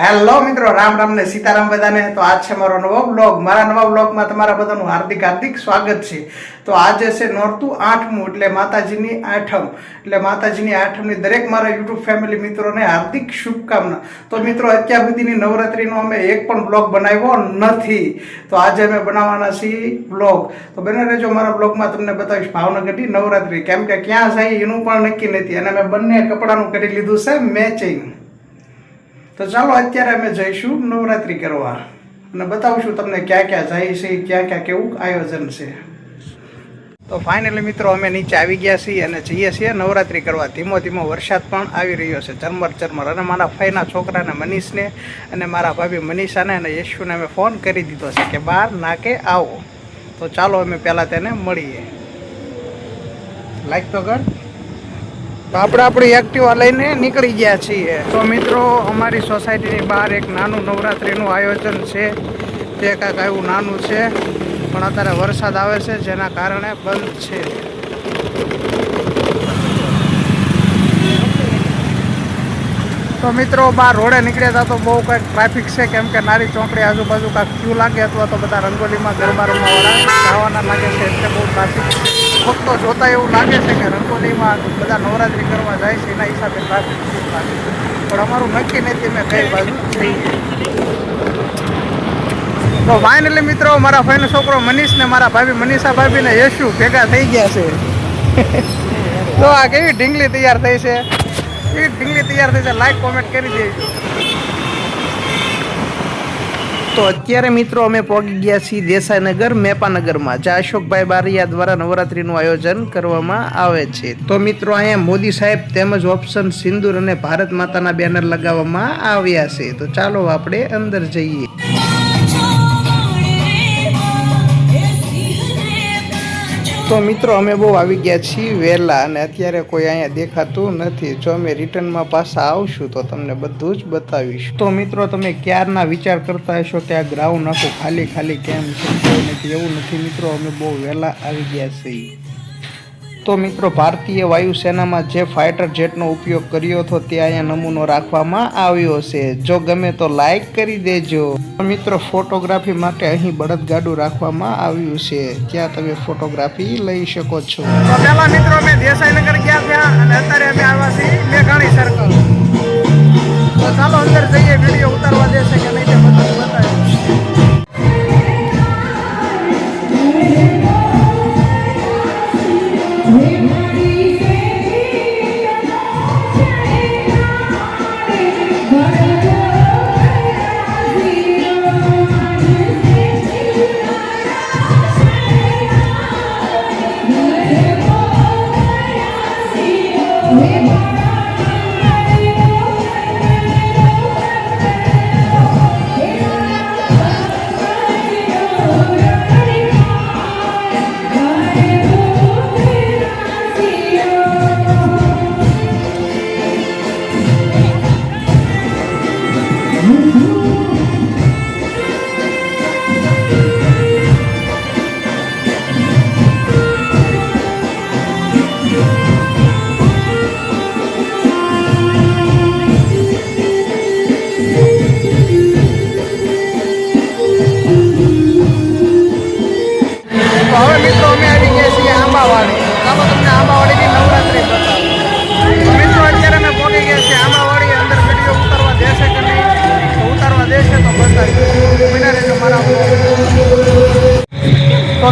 Hello મિત્રો, રામ રામ ને સીતારામ બધાને. તો આજ છે મારો નવો બ્લોગ મારા નવા બ્લોગમાં તમારા બધાનું હાર્દિક હાર્દિક સ્વાગત છે. તો આજે છે નોરતું આઠમું, એટલે માતાજીની આઠમ. એટલે માતાજીની આઠમની દરેક મારા યુટ્યુબ ફેમિલી મિત્રોને હાર્દિક શુભકામના. તો મિત્રો, અત્યાર સુધીની નવરાત્રિનો અમે એક પણ બ્લોગ બનાવ્યો નથી. તો આજે અમે બનાવવાના છીએ બ્લોગ તો બને રહેજો મારા બ્લોગમાં તમને બતાવીશ ભાવનગરની નવરાત્રિ. કેમ કે ક્યાં જાય એનું પણ નક્કી નથી. અને અમે બંને કપડાનું કરી લીધું છે મેચિંગ તો ચાલો અત્યારે અમે જઈશું નવરાત્રિ કરવા. અને બતાવશું તમને ક્યાં ક્યાં જાય છે, ક્યાં ક્યાં કેવું આયોજન છે. તો ફાઇનલી મિત્રો અમે નીચે આવી ગયા છીએ અને જઈએ છીએ નવરાત્રિ કરવા. ધીમો ધીમો વરસાદ પણ આવી રહ્યો છે. ઝરમર ઝરમર. અને મારા ફાઈના છોકરાને મનીષને અને મારા ભાભી મનીષાને અને યશુને અમે ફોન કરી દીધો છે કે બહાર નાકે આવો. તો ચાલો અમે પહેલાં તેને મળીએ. લાઈક તો કર. તો આપણે આપણી એક્ટિવા લઈને નીકળી ગયા છીએ. તો મિત્રો, અમારી સોસાયટીની બહાર એક નાનું નવરાત્રિનું આયોજન છે. તે કાંઈક એવું નાનું છે, પણ અત્યારે વરસાદ આવે છે, જેના કારણે બંધ છે. તો મિત્રો, બહાર રોડે નીકળ્યા હતા તો બહુ કંઈક ટ્રાફિક છે, કેમ કે નારી ચોકડી આજુબાજુ કાંઈક ક્યુ લાગે અથવા તો બધા રંગોલીમાં ગરબા રમવાવાળા જવાના લાગે છે, એટલે બહુ ટ્રાફિક ફક્ત જોતા એવું લાગે છે કે રંગોલીમાં બધા નવરાત્રિ કરવા જાય છે, એના હિસાબે ટ્રાફિક લાગે પણ અમારું નક્કી નથી મેં કઈ બાજુ જઈએ તો ફાઇનલી મિત્રો, મારા ભાઈનો છોકરો મનીષ ને મારા ભાભી મનીષા ભાભી ને યશુ ભેગા થઈ ગયા છે. તો આ કેવી ઢીંગલી તૈયાર થઈ છે? એવી ઢીંગલી તૈયાર થઈ છે? લાઈક કોમેન્ટ કરી દેજો. તો અત્યારે મિત્રો અમે પહોંચી ગયા છીએ દેસાઈનગર, મેપાનગરમાં, જ્યાં અશોકભાઈ બારિયા દ્વારા નવરાત્રીનું આયોજન કરવામાં આવે છે. તો મિત્રો, અહીંયા મોદી સાહેબ તેમજ ઓપ્શન સિંદૂર અને ભારત માતાના બેનર લગાવવામાં આવ્યા છે. તો ચાલો આપણે અંદર જઈએ. તો મિત્રો, અમે બહુ આવી ગયા છીએ વહેલા અને અત્યારે કોઈ અહીંયા દેખાતું નથી. જો અમે રિટર્નમાં પાછા આવશું તો તમને બધું જ બતાવીશ. તો મિત્રો, તમે ક્યારના વિચાર કરતા હશો કે આ ગ્રાઉન્ડ આખું ખાલી ખાલી કેમ છે? એવું નથી. મિત્રો, અમે બહુ વહેલા આવી ગયા છીએ. તો મિત્રો, ભારતીય વાયુસેનામાં જે ફાઇટર જેટનો ઉપયોગ કર્યો હતો, તે અહીંયા નમૂનો રાખવામાં આવ્યો છે. જો ગમે તો લાઈક કરી દેજો. મિત્રો ફોટોગ્રાફી માટે અહીં બળદગાડું રાખવામાં આવ્યું છે. ત્યાં તમે ફોટોગ્રાફી લઈ શકો છો. પહેલા મિત્રો, અમે દેસાઈનગર ગયા ત્યાં અને અત્યારે અમે આવ્યા છીએ મેઘાણી સર્કલ તો ચાલો અંદર જઈએ વીડિયો ઉતારવા દેશે કે નહીં તે બધું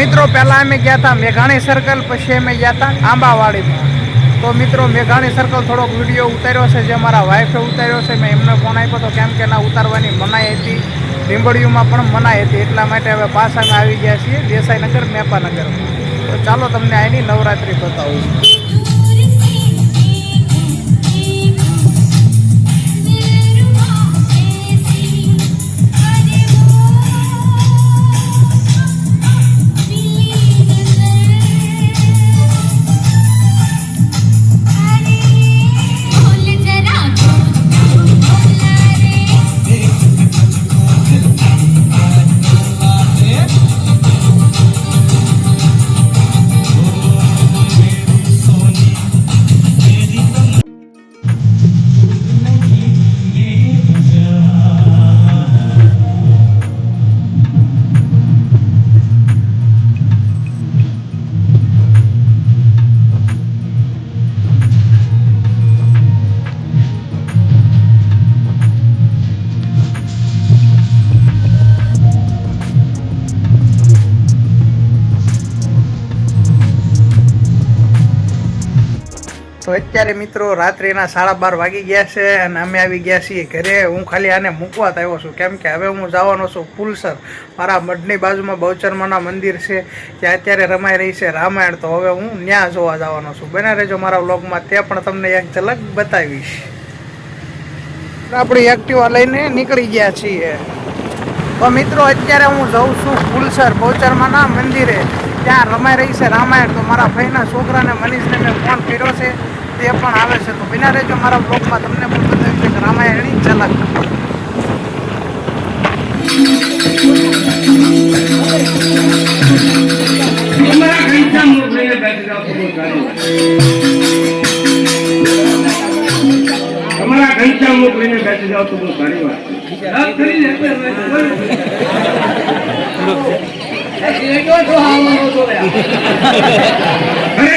મિત્રો, પહેલાં અમે ગયા હતા મેઘાણી સર્કલ પછી અમે ગયા હતા આંબાવાડીમાં. તો મિત્રો, મેઘાણી સર્કલ થોડોક વીડિયો ઉતાર્યો છે, જે મારા વાઈફે ઉતાર્યો છે. મેં એમને ફોન આપ્યો હતો કેમ કે ના ઉતારવાની મનાઈ હતી. લીંબડીયુમાં પણ મનાઈ હતી. એટલા માટે હવે પાછા આવી ગયા છીએ દેસાઈનગર મેપાનગર તો ચાલો તમને અહીંની નવરાત્રિ બતાવું. તો અત્યારે મિત્રો રાત્રિના સાડા બાર વાગી ગયા છે અને અમે આવી ગયા છીએ ઘરે. હું ખાલી આને મૂકવા આવ્યો છું. કેમ કે હવે હું જવાનો છું ફૂલસર. મારા મઢની બાજુમાં બહુચરમાના મંદિર છે. ત્યાં અત્યારે રમાઈ રહી છે રામાયણ. તો હવે હું ત્યાં જોવા જવાનો છું. બને રહેજો મારા વ્લોગમાં. તે પણ તમને એક ઝલક બતાવીશ. આપણી એક્ટિવા લઈને નીકળી ગયા છીએ. તો મિત્રો, અત્યારે હું જઉં છું ફૂલસર બહુચરમાના મંદિરે. ત્યાં રમાઈ રહી છે રામાયણ. તો મારા ભાઈના છોકરાને મનીષને મેં ફોન કર્યો છે. તે પણ આવે છે. તો બિના રહેજો મારા બ્લોગમાં તમને પણ બતાવી છે કે રામાયણની ઝલક તમારા ઘંટા મોકલીને બેસી જાઓ તો બહુ સારી વાત. અરે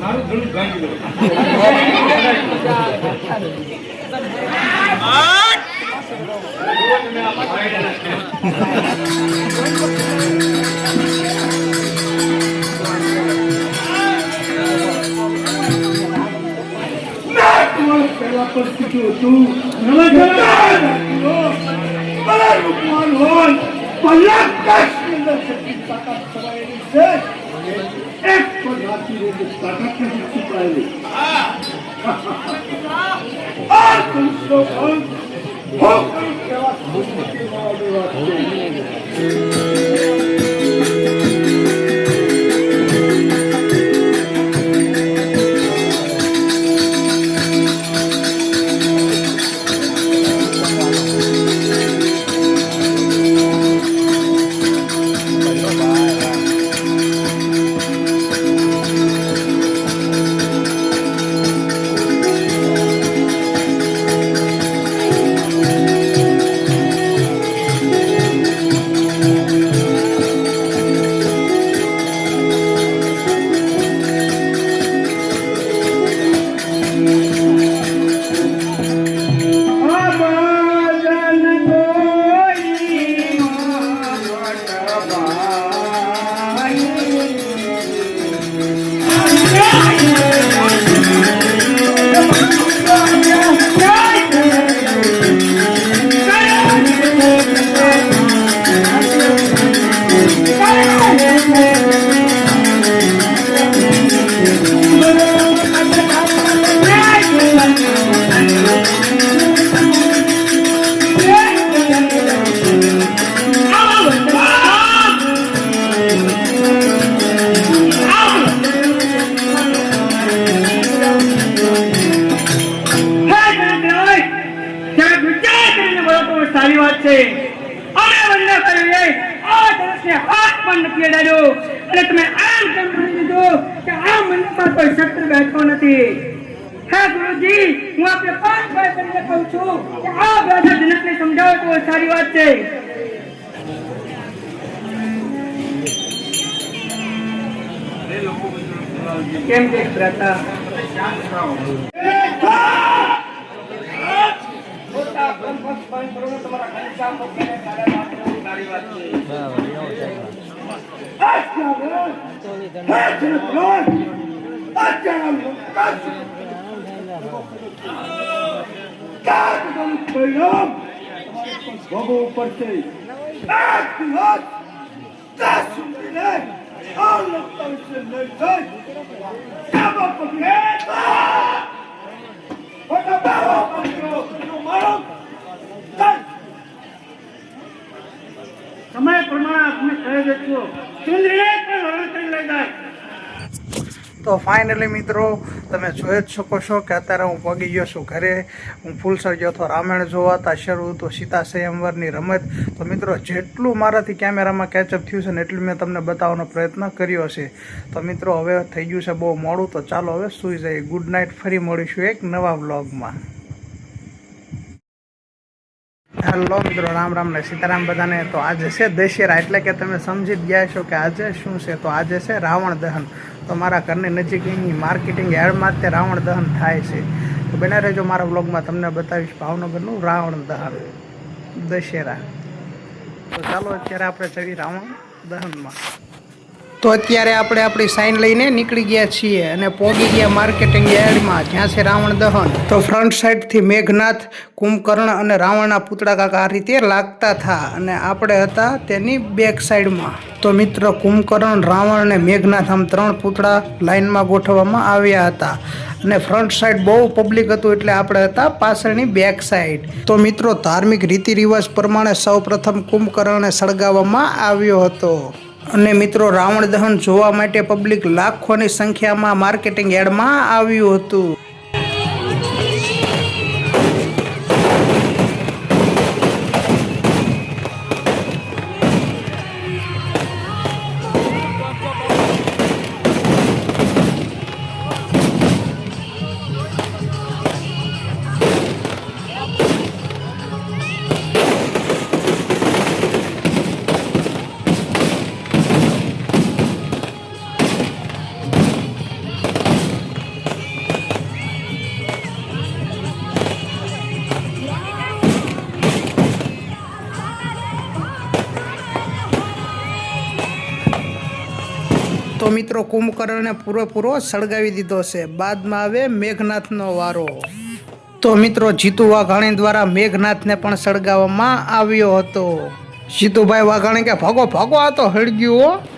મારું ઘણું ગાંઠી દો. પહેલા પર શીખ્યું હતું. નમસ્કાર રાખજો. ભલા ભગવાન હોય. ભલા કાશ્મીર અંદર શક્તિ તાકાત સમાયેલી છે. એક પણ રાતી રોજ તાકાત નથી છુપાયેલી. આ છું આ રાજા જનકને સમજાવો સારી વાત છે કેમ કે ભ્રાતા મોટા બ્રહ્મસ્થ બંધ કરો ને તમારા ઘનશ્યામ મૂકીને કાળા લાકડાની સારી વાત છે. ભોગવવું પડશે એક દિવસ ત્યાં સુધીને આ લોકો વિશે લઈ જઈ કાબો પકડે તો મોટા બાવો પકડ્યો એનો મારો ચાલ. સમય પ્રમાણે આપણે કહી દઈશું સુંદરીને પણ લડત કરી લઈ જાય તો ફાઇનલી મિત્રો, તમે જોઈ જ શકો છો કે અત્યારે હું પગી ગયો છું ઘરે. હું ફૂલસર ગયો હતો રામાયણ જોવાતા શરૂ તો સીતા સંયમવરની રમત. તો મિત્રો, જેટલું મારાથી કેમેરામાં કેચઅપ થયું છે ને એટલું મેં તમને બતાવવાનો પ્રયત્ન કર્યો છે તો મિત્રો, હવે થઈ ગયું છે બહુ મોડું, તો ચાલો હવે સૂઈ જઈએ. ગુડ નાઇટ ફરી મળીશું એક નવા વ્લોગમાં હેલો મિત્રો, રામ રામ ને સીતારામ બધાને. તો આજે છે દશેરા, એટલે કે તમે સમજી જ ગયા છો કે આજે શું છે? તો આજે છે રાવણ દહન. તો મારા ઘરની નજીકની માર્કેટિંગ યાર્ડમાં તે રાવણ દહન થાય છે. તો બને રહેજો મારા બ્લોગમાં તમને બતાવીશ ભાવનગરનું રાવણ દહન. દશેરા. તો ચાલો અત્યારે આપણે ચડી રાવણ દહનમાં. તો અત્યારે આપણે આપણી સાઈન લઈને નીકળી ગયા છીએ અને પહોંચી ગયા માર્કેટિંગ યાર્ડમાં, જ્યાં છે રાવણ દહન. તો ફ્રન્ટ સાઈડથી મેઘનાથ, કુંભકર્ણ અને રાવણના પૂતળા કાકા આ રીતે લાગતા હતા અને આપણે હતા તેની બેક સાઈડમાં તો મિત્ર, કુંભકર્ણ, રાવણ અને મેઘનાથ આમ ત્રણ પૂતળા લાઈનમાં ગોઠવવામાં આવ્યા હતા. અને ફ્રન્ટ સાઈડ બહુ પબ્લિક હતું એટલે આપણે હતા પાછળની બેક સાઈડ તો મિત્રો, ધાર્મિક રીતિ રિવાજ પ્રમાણે સૌ પ્રથમ કુંભકર્ણને સળગાવવામાં આવ્યો હતો. અને મિત્રો રાવણ દહન જોવા માટે પબ્લિક લાખોની સંખ્યામાં માર્કેટિંગ યાર્ડમાં આવ્યું હતું. તો મિત્રો કુંભકર્ણને પૂરેપૂરો સળગાવી દીધો છે. બાદમાં આવે મેઘનાથનો વારો. તો મિત્રો જીતુ વાઘાણી દ્વારા મેઘનાથને પણ સળગાવવામાં આવ્યો હતો. જીતુભાઈ વાઘાણી કે, ભાગો ભાગો, આ તો હળગ્યું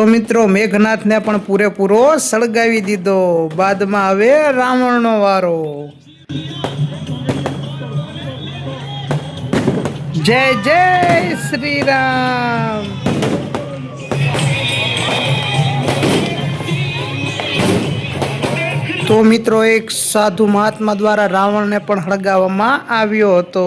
તો મિત્રો મેઘનાથને પણ પૂરેપૂરો સળગાવી દીધો. બાદમાં આવે રાવણનો વારો. જય જય શ્રી રામ તો મિત્રો એક સાધુ મહાત્મા દ્વારા રાવણને પણ હળગાવવામાં આવ્યો હતો.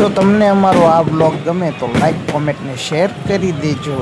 જો તમને અમારો આ બ્લોગ ગમે તો લાઈક કોમેન્ટ ને શેર કરી દેજો.